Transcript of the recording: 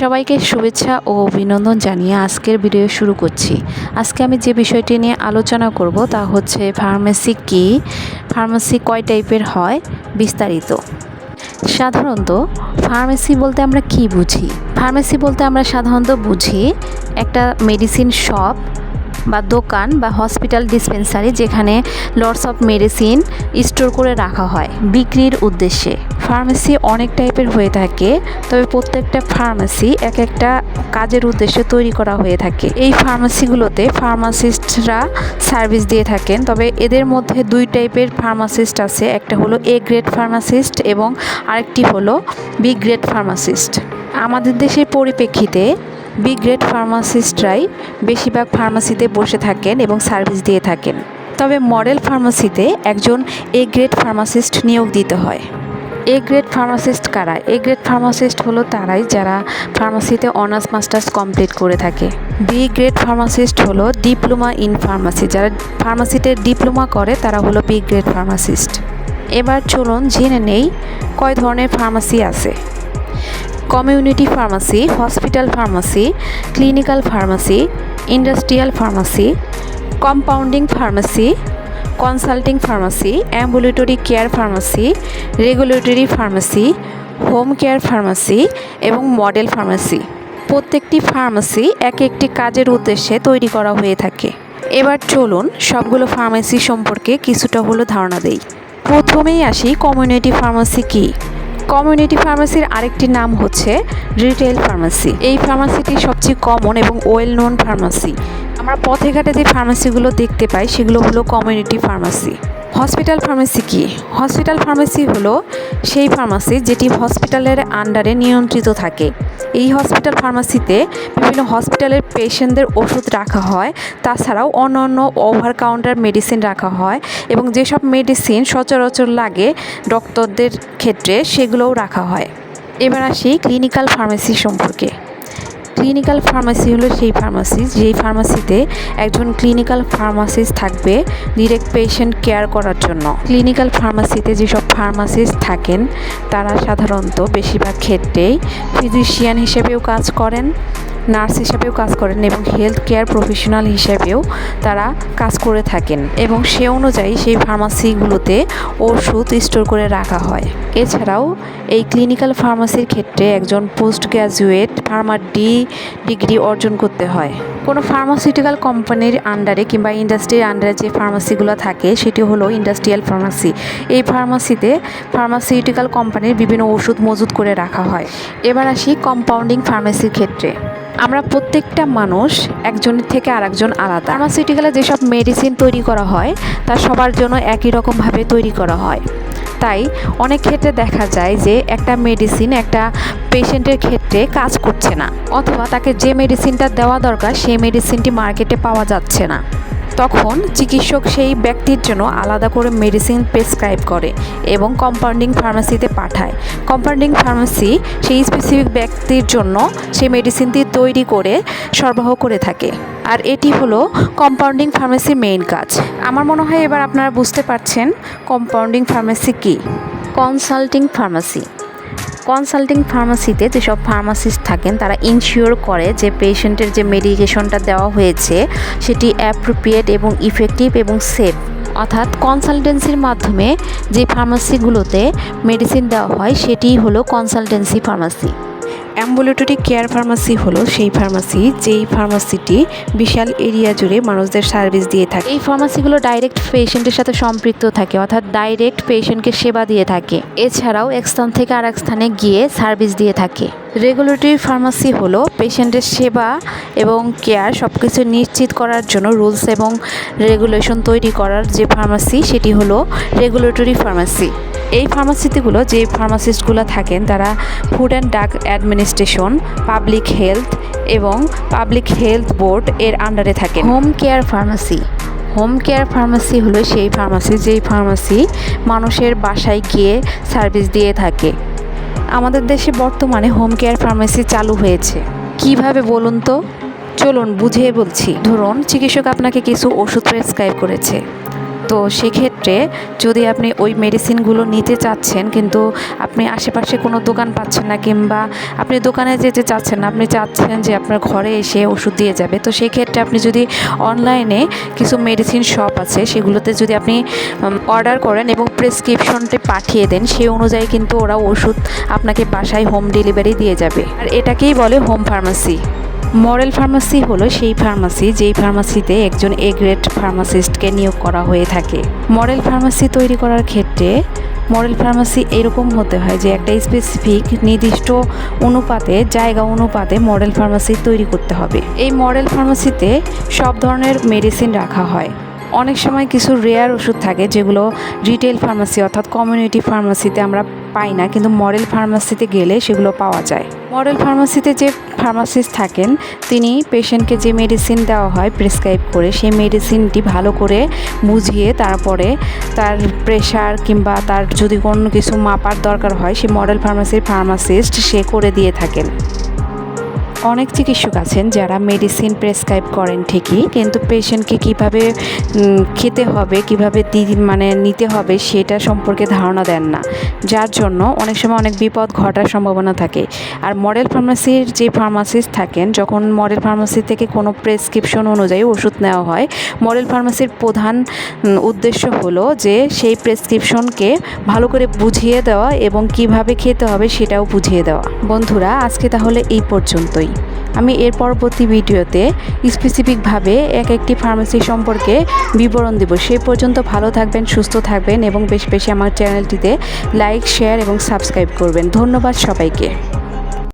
সবাইকে শুভেচ্ছা ও অভিনন্দন জানিয়ে আজকের ভিডিও শুরু করছি। আজকে আমি যে বিষয়টি নিয়ে আলোচনা করব তা হচ্ছে ফার্মেসি কি ফার্মেসি কয় টাইপের হয়, বিস্তারিত। সাধারণত ফার্মেসি বলতে আমরা কি বুঝি? ফার্মেসি বলতে আমরা সাধারণত বুঝি একটা মেডিসিন শপ বা দোকান বা হসপিটাল ডিসপেন্সারি যেখানে লর্ডস অফ মেডিসিন স্টোর করে রাখা হয় বিক্রির উদ্দেশ্যে। ফার্মেসি অনেক টাইপের হয়ে থাকে, তবে প্রত্যেকটা ফার্মেসি এক একটা কাজের উদ্দেশ্যে তৈরি করা হয়ে থাকে। এই ফার্মেসিগুলোতে ফার্মাসিস্টরা সার্ভিস দিয়ে থাকেন, তবে এদের মধ্যে দুই টাইপের ফার্মাসিস্ট আছে, একটা হলো এ গ্রেড ফার্মাসিস্ট এবং আরেকটি হলো বি গ্রেড ফার্মাসিস্ট। আমাদের দেশের পরিপ্রেক্ষিতে বি গ্রেড ফার্মাসিস্টরাই বেশিরভাগ ফার্মাসিতে বসে থাকেন এবং সার্ভিস দিয়ে থাকেন। তবে মডেল ফার্মাসিতে একজন এ গ্রেড ফার্মাসিস্ট নিয়োগ দিতে হয়। এ গ্রেড ফার্মাসিস্ট কারা? এ গ্রেড ফার্মাসিস্ট হলো তারাই যারা ফার্মাসিতে অনার্স মাস্টার্স কমপ্লিট করে থাকে। বি গ্রেড ফার্মাসিস্ট হলো ডিপ্লোমা ইন ফার্মাসি যারা ফার্মাসিতে ডিপ্লোমা করে, তারা হলো বি গ্রেড ফার্মাসিস্ট এবার চলুন জেনে নেই কয় ধরনের ফার্মাসি আছে। Community pharmacy hospital pharmacy clinical pharmacy industrial pharmacy compounding pharmacy consulting pharmacy ambulatory care pharmacy regulatory pharmacy home care pharmacy এবং মডেল ফার্মাসি প্রত্যেকটি ফার্মাসি এক একটি কাজের উদ্দেশ্যে তৈরি করা হয়ে থাকে। এবার চলুন সবগুলো ফার্মেসি সম্পর্কে কিছুটা হলো ধারণা দেই। প্রথমেই আসি কমিউনিটি ফার্মাসি কী? কমিউনিটি ফার্মাসির আরেকটি নাম হচ্ছে রিটেল ফার্মাসি এই ফার্মাসিটি সবচেয়ে কমন এবং ওয়েল নোন ফার্মাসি আমরা পথে ঘাটে যে ফার্মাসিগুলো দেখতে পাই, সেগুলো হলো কমিউনিটি ফার্মাসি হসপিটাল ফার্মেসি কি? হসপিটাল ফার্মেসি হলো সেই ফার্মাসি যেটি হসপিটালের আন্ডারে নিয়ন্ত্রিত থাকে। এই হসপিটাল ফার্মাসিতে বিভিন্ন হসপিটালের পেশেন্টদের ওষুধ রাখা হয়, তাছাড়াও অন্য অন্য ওভার কাউন্টার মেডিসিন রাখা হয় এবং যেসব মেডিসিন সচরাচর লাগে ডক্টরদের ক্ষেত্রে সেগুলোও রাখা হয়। এবার আসি ক্লিনিক্যাল ফার্মেসি সম্পর্কে। ক্লিনিক্যাল ফার্মাসি হলো সেই ফার্মাসি যেই ফার্মাসিতে একজন ক্লিনিক্যাল ফার্মাসিস্ট থাকবে ডিরেক্ট পেশেন্ট কেয়ার করার জন্য। ক্লিনিক্যাল ফার্মাসিতে যেসব ফার্মাসিস্ট থাকেন, তারা সাধারণত বেশিরভাগ ক্ষেত্রেই ফিজিশিয়ান হিসেবেও কাজ করেন। নার্স হিসেবেও কাজ করেন এবং হেলথ কেয়ার প্রফেশনাল হিসেবেও তারা কাজ করে থাকেন এবং সে অনুযায়ী সেই ফার্মাসিগুলোতে ওষুধ স্টোর করে রাখা হয়। এছাড়াও এই ক্লিনিক্যাল ফার্মাসির ক্ষেত্রে একজন post graduate pharm D degree অর্জন করতে হয়। কোনো ফার্মাসিউটিক্যাল কোম্পানির আন্ডারে কিংবা ইন্ডাস্ট্রির আন্ডারে যে ফার্মাসিগুলো থাকে, সেটি হলো ইন্ডাস্ট্রিয়াল ফার্মাসি। এই ফার্মাসিতে ফার্মাসিউটিক্যাল কোম্পানির বিভিন্ন ওষুধ মজুত করে রাখা হয়। এবার আসি কম্পাউন্ডিং ফার্মেসির ক্ষেত্রে। আমরা প্রত্যেকটা মানুষ একজনের থেকে আরেকজন আলাদা। ফার্মাসিউটিক্যালে যেসব মেডিসিন তৈরি করা হয়, তা সবার জন্য একই রকমভাবে তৈরি করা হয়। তাই অনেক ক্ষেত্রে দেখা যায় যে একটা মেডিসিন একটা পেশেন্টের ক্ষেত্রে কাজ করছে না। অথবা তাকে যে মেডিসিনটা দেওয়া দরকার, সেই মেডিসিনটি মার্কেটে পাওয়া যাচ্ছে না। তখন চিকিৎসক সেই ব্যক্তির জন্য আলাদা করে মেডিসিন প্রেসক্রাইব করে এবং কম্পাউন্ডিং ফার্মাসিতে পাঠায়। কম্পাউন্ডিং ফার্মাসি সেই স্পেসিফিক ব্যক্তির জন্য সেই মেডিসিনটি তৈরি করে সরবরাহ করে থাকে। আর এটি হলো কম্পাউন্ডিং ফার্মেসির মেইন কাজ। আমার মনে হয় এবার আপনারা বুঝতে পারছেন কম্পাউন্ডিং ফার্মেসি কী। কনসাল্টিং ফার্মাসি কনসাল্টিং ফার্মাসিতে যেসব ফার্মাসিস্ট থাকেন, তারা ইনশিওর করে যে পেশেন্টের যে মেডিকেশনটা দেওয়া হয়েছে, সেটি অ্যাপ্রোপ্রিয়েট এবং ইফেক্টিভ এবং সেফ অর্থাৎ কনসালটেন্সির মাধ্যমে যে ফার্মাসিগুলোতে মেডিসিন দেওয়া হয় সেটি হলো consultancy pharmacy ambulatory care pharmacy হলো সেই ফার্মাসি, যেই ফার্মাসিটি বিশাল এরিয়া জুড়ে মানুষদের সার্ভিস দিয়ে থাকে। এই ফার্মাসিগুলো ডাইরেক্ট পেশেন্টের সাথে সম্পৃক্ত থাকে, অর্থাৎ ডাইরেক্ট পেশেন্টকে সেবা দিয়ে থাকে। এছাড়াও এক স্থান থেকে আরেক স্থানে গিয়ে সার্ভিস দিয়ে থাকে। রেগুলেটরি ফার্মাসি হলো পেশেন্টের সেবা এবং কেয়ার সব কিছু নিশ্চিত করার জন্য রুলস এবং রেগুলেশন তৈরি করার যে ফার্মাসি সেটি হলো রেগুলেটরি ফার্মাসি এই ফার্মাসিটিগুলো যে ফার্মাসিস্টগুলো থাকেন তারা food and drug administration public health এবং পাবলিক হেলথ বোর্ড এর আন্ডারে থাকে home care pharmacy home care pharmacy হলো সেই ফার্মাসি যেই ফার্মাসি মানুষের বাসায় গিয়ে সার্ভিস দিয়ে থাকে। আমাদের দেশে বর্তমানে হোম কেয়ার ফার্মেসি চালু হয়েছে। কীভাবে বলুন তো? চলুন বুঝিয়ে বলছি। ধরুন, চিকিৎসক আপনাকে কিছু ওষুধ প্রেসক্রাইব করেছে। তো সেক্ষেত্রে যদি আপনি ওই মেডিসিনগুলো নিতে চাচ্ছেন, কিন্তু আপনি আশেপাশে কোনো দোকান পাচ্ছেন না কিংবা আপনি দোকানে যেতে চাচ্ছেন না, আপনি চাচ্ছেন যে আপনার ঘরে এসে ওষুধ দিয়ে যাবে, তো সেই ক্ষেত্রে আপনি যদি অনলাইনে কিছু মেডিসিন শপ আছে, সেগুলোতে যদি আপনি অর্ডার করেন এবং প্রেসক্রিপশনটি পাঠিয়ে দেন, সেই অনুযায়ী কিন্তু ওরা ওষুধ আপনাকে বাসায় হোম ডেলিভারি দিয়ে যাবে। আর এটাকেই বলে হোম ফার্মাসি মডেল ফার্মাসি হলো সেই ফার্মাসি, যেই ফার্মাসিতে একজন এ গ্রেড ফার্মাসিস্টকে নিয়োগ করা হয়ে থাকে। মরেল ফার্মাসি তৈরি করার ক্ষেত্রে মডেল ফার্মাসি এরকম হতে হয় যে একটা স্পেসিফিক নির্দিষ্ট অনুপাতে, জায়গা অনুপাতে মডেল ফার্মাসি তৈরি করতে হবে। এই মডেল ফার্মাসিতে সব ধরনের মেডিসিন রাখা হয়। অনেক সময় কিছু রেয়ার ওষুধ থাকে যেগুলো রিটেল ফার্মাসি অর্থাৎ কমিউনিটি ফার্মাসিতে আমরা পাই না, কিন্তু মডেল ফার্মাসিতে গেলে সেগুলো পাওয়া যায়। মডেল ফার্মাসিতে যে ফার্মাসিস্ট থাকেন, তিনি পেশেন্টকে যে মেডিসিন দেওয়া হয় প্রেসক্রাইব করে, সেই মেডিসিনটি ভালো করে বুঝিয়ে তারপরে তার প্রেশার কিংবা তার যদি কোনো কিছু মাপার দরকার হয়, সেই মডেল ফার্মাসির ফার্মাসিস্ট সে করে দিয়ে থাকেন। অনেক চিকিৎসক আছেন যারা মেডিসিন প্রেসক্রাইব করেন ঠিকই, কিন্তু পেশেন্টকে কীভাবে খেতে হবে, কীভাবে মানে নিতে হবে সেটা সম্পর্কে ধারণা দেন না। যার জন্য অনেক সময় অনেক বিপদ ঘটার সম্ভাবনা থাকে। আর মডেল ফার্মাসির যে ফার্মাসিস্ট থাকেন, যখন মডেল ফার্মাসি থেকে কোনো প্রেসক্রিপশন অনুযায়ী ওষুধ নেওয়া হয় মডেল ফার্মাসির প্রধান উদ্দেশ্য হলো যে সেই প্রেসক্রিপশনকে ভালো করে বুঝিয়ে দেওয়া এবং কীভাবে খেতে হবে সেটাও বুঝিয়ে দেওয়া। বন্ধুরা, আজকে তাহলে এই পর্যন্তই। আমি এর পরবর্তী ভিডিওতে স্পেসিফিকভাবে এক একটি ফার্মেসি সম্পর্কে বিবরণ দেব। সে পর্যন্ত ভালো থাকবেন, সুস্থ থাকবেন এবং বেশ বেশি আমার চ্যানেলটিতে লাইক শেয়ার এবং সাবস্ক্রাইব করবেন। ধন্যবাদ সবাইকে।